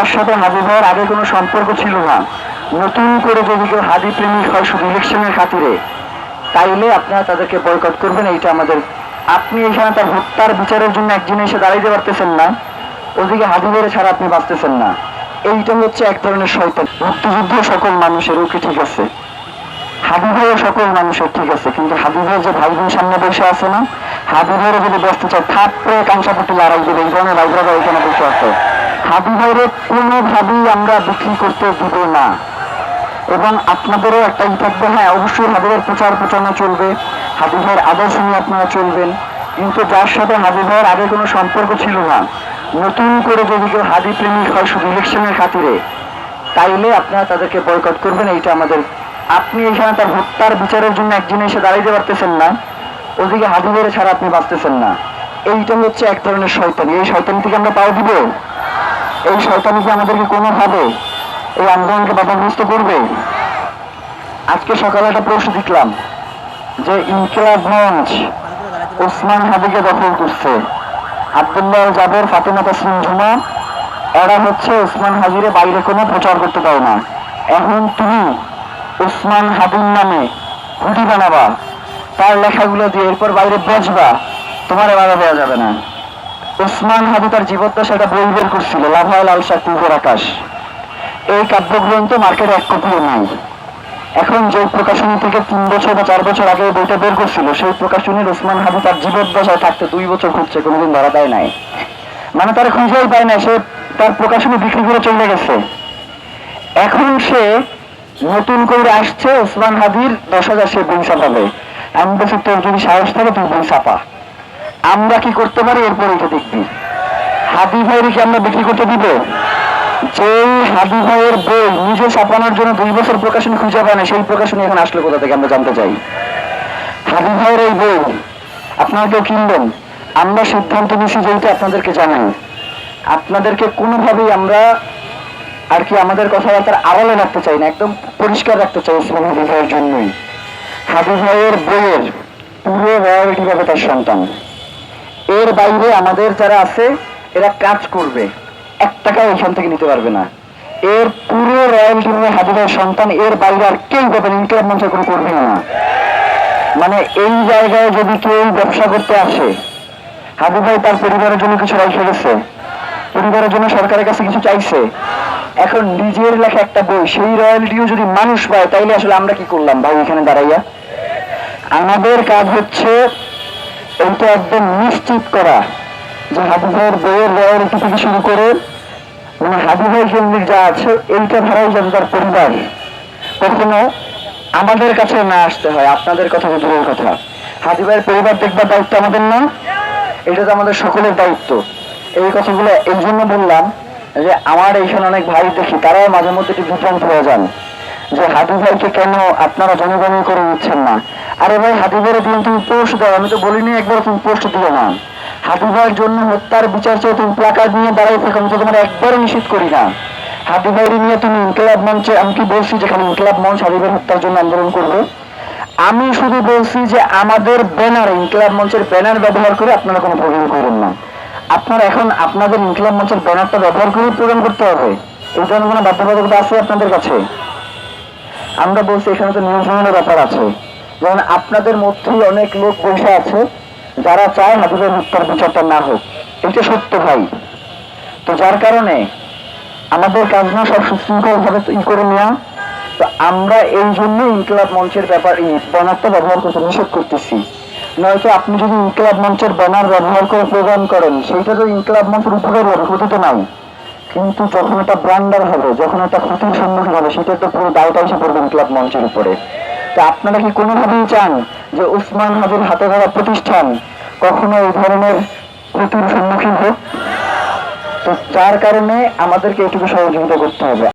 যার সাথে হাদি ভাইয়ের আগে কোনো সম্পর্ক ছিল না। নতুন করে যদি কেউ হাদি প্রেমিক হয় শুধু ইলেকশনের খাতিরে, তাইলে আপনারা তাদেরকে বয়কট করবেন, এইটা আমাদের। আপনি এখানে তার হত্যার বিচারের জন্য একজন এসে দাঁড়াইতে পারতেছেন না। ওদিকে হাদি ভাইয়ের ছাড়া আপনি বাঁচতেছেন না। এইটা হচ্ছে এক ধরনের শয়তান। মুক্তিযুদ্ধ সকল মানুষের ওকে ঠিক আছে? হাবি ভাইও সকল মানুষের ঠিক আছে, কিন্তু হাবি ভাই যে ভাই বোন সামনে বসে আছে না হাবি ভাইয়ের যদি বসতে চায় থাপ করে কাংসাপট্টি লড়াই দেবে, এই ধরনের ভাইরা এখানে বসে আছে। হাবি ভাইরে কোনোভাবেই আমরা বিক্রি করতে দিব না। এবং আপনাদেরও একটা ই থাকবে হ্যাঁ অবশ্যই হাবিবের প্রচার প্রচারণা চলবে, হাবিবের আদর্শ নিয়ে আপনারা চলবেন। কিন্তু যার সাথে হাবি ভাইয়ের আগে কোনো সম্পর্ক ছিল না, নতুন করে যদি কেউ হাদি প্রেমিক হয় শুধু ইলেকশনের খাতিরে, তাইলে আপনারা তাদেরকে বয়কট করবেন, এইটা আমাদের আপনি এখানে তার হত্যার বিচারের জন্য একজন এসে দাঁড়াইতে পারতেছেন না, ওদিকে হাদি ছাড়া আপনি বাঁচতেছেন না। এইটা হচ্ছে এক ধরনের শয়তানি। এই শয়তানি থেকে আমরা পাও দিব? এই শয়তানি কি আমাদেরকে কোনোভাবে এই আন্দোলনকে বাধাগ্রস্ত করবে? আজকে সকালে একটা প্রশ্ন দেখলাম যে ইনকিলাব মঞ্চ ওসমান হাদিকে দখল করছে। আব্দুল্লাহ জাবের, ফাতেমা তাসলিম ঝুমা, এরা হচ্ছে ওসমান হাজিরে বাইরে কোনো প্রচার করতে পারে না। এখন তুমি ওসমান হাদির নামে হুটি বানাবা, তার লেখাগুলো দিয়ে এরপর বাইরে বেচবা, তোমার বাধা দেওয়া যাবে না। ওসমান হাদি তার জীবদ্দশা বই বের করছিল লাভায় লাল শাক তুলভর আকাশ। এই কাব্যগ্রন্থ মার্কেটে এক কপিও নাই। এখন যে প্রকাশনী থেকে তিন বছর বা চার বছর আগে বইটা বের করছিল, সেই প্রকাশনীর ওসমান হাদি তার জীবদ্দশায় থাকতে দুই বছর খুঁজছে কোনোদিন ধরা দেয় নাই। মানে তার খুঁজেই পায় না সে তার প্রকাশনী বিক্রি করে চলে গেছে। এখন সে নতুন করে আসছে ওসমান হাদির দশ হাজার সে বই ছাপাবে। আমি বলছি, তোর যদি সাহস থাকে, তুই বই ছাপা। আমরা কি করতে পারি? এরপর এটা দেখবি। হাদি ভাইয়ের কি আমরা বিক্রি করতে দিব? যেই হাদি ভাইয়ের বই নিজে ছাপানোর জন্য দুই বছর প্রকাশনী খুঁজে পায় না, সেই প্রকাশনী এখন আসলে কোথা থেকে আমরা জানতে চাই। হাদি ভাইয়ের এই বই আপনারা কেউ কিনবেন? আমরা সিদ্ধান্ত নিয়েছি যেহেতু আপনাদেরকে জানাই। আপনাদেরকে কোনোভাবেই আমরা আর কি আমাদের কথাবার্তার আড়ালে রাখতে চাই না, একদম পরিষ্কার রাখতে চাই ওসমান হাদি ভাইয়ের জন্যই। হাদি ভাইয়ের বইয়ের পুরো রয়্যালিটি পাবে তার সন্তান। এর বাইরে আমাদের যারা আছে, এরা কাজ করবে। এক টাকা এখান থেকে নিতে পারবে না। এর পুরো রয়্যালিটি পাবে হাদি সন্তান, এর বাইরে আর কেউ পাবেন ইনকাম মঞ্চে কোনো করবে না। মানে এই জায়গায় যদি কেউ ব্যবসা করতে আসে, হাবু ভাই তার পরিবারের জন্য কিছু রেখে গেছে। পরিবারের জন্য সরকারের কাছে কিছু চাইছে। এখন নিজের লেখা একটা বই, সেই রয়্যালটিও যদি মানুষ পায়, তাইলে আসলে আমরা কি করলাম? ভাই, এখানে দাঁড়াইয়া। আমাদের কাজ হচ্ছে এইটা একদম নিশ্চিত করা যে হাবু ভাইয়ের বইয়ের রয়্যালিটি থেকে শুরু করে মানে হাবু ভাই কেন্দ্রিক যা আছে, এইটা ধারাই যাতে তার পরিবার। কখনো আমাদের কাছে না আসতে হয়, আপনাদের কথা দূরের কথা। হাদি ভাইয়ের পরিবার দেখবার দায়িত্ব আমাদের না? এটা তো আমাদের সকলের দায়িত্ব। এই কথাগুলো এই জন্য বললাম যে আমার এইখানে অনেক ভাই দেখি, তারাও মাঝে মধ্যে একটু বিভ্রান্ত হয়ে যান। যে হাদি ভাইকে কেন আপনারা জনগণই করে নিচ্ছেন না? আরে ভাই ভাইয়ের দিন তুমি পোস্ট দাও, আমি তো বলিনি একবার তুমি পোস্ট দিও না। ভাইয়ের জন্য হত্যার বিচার চেয়ে তুমি প্লাকার্ড নিয়ে দাঁড়াই থাকো, আমি তো তোমার একবারও নিষেধ করি না। হাদি ভাইয়ের নিয়ে তুমি ইনকলাব মঞ্চে, আমি কি বলছি যেখানে ইনকলাব মঞ্চ ভাইয়ের হত্যার জন্য আন্দোলন করবে? আমি শুধু বলছি যে আমাদের ব্যানার ইনকলাব মঞ্চের ব্যানার ব্যবহার করে আপনারা কোনো প্রোগ্রাম করবেন না। আপনারা এখন আপনাদের ইনকলাব মঞ্চের ব্যানারটা ব্যবহার করে প্রোগ্রাম করতে হবে। এই ধরনের কোনো বাধ্যবাধকতা আছে আপনাদের কাছে? আমরা বলছি এখানে তো নিয়ন্ত্রণের ব্যাপার আছে। যেমন আপনাদের মধ্যেই অনেক লোক বসে আছে, যারা চায় হাদিদের হত্যার বিচারটা না হোক। এটা সত্য ভাই। তো যার কারণে আমাদের কাজ না সব সুশৃঙ্খল ভাবে ই করে নেওয়া। তো আমরা এই জন্য ইনকলাব মঞ্চের ব্যাপার ব্যানারটা ব্যবহার করতে নিষেধ করতেছি। নয়তো আপনি যদি ইনকলাব মঞ্চের ব্যানার ব্যবহার করে প্রোগ্রাম করেন, সেইটা তো ইনকলাব মঞ্চের উপকার হবে ক্ষতি তো নাই। কিন্তু যখন এটা ব্র্যান্ডার হবে, যখন এটা ক্ষতির সম্মুখীন হবে, সেটা তো পুরো দায়টা এসে পড়বে ইনকলাব মঞ্চের উপরে। তো আপনারা কি কোনোভাবেই চান যে উসমান হাজির হাতে ধরা প্রতিষ্ঠান কখনো এই ধরনের ক্ষতির সম্মুখীন হোক? তো যার কারণে আমাদেরকে এটুকু সহযোগিতা করতে হবে।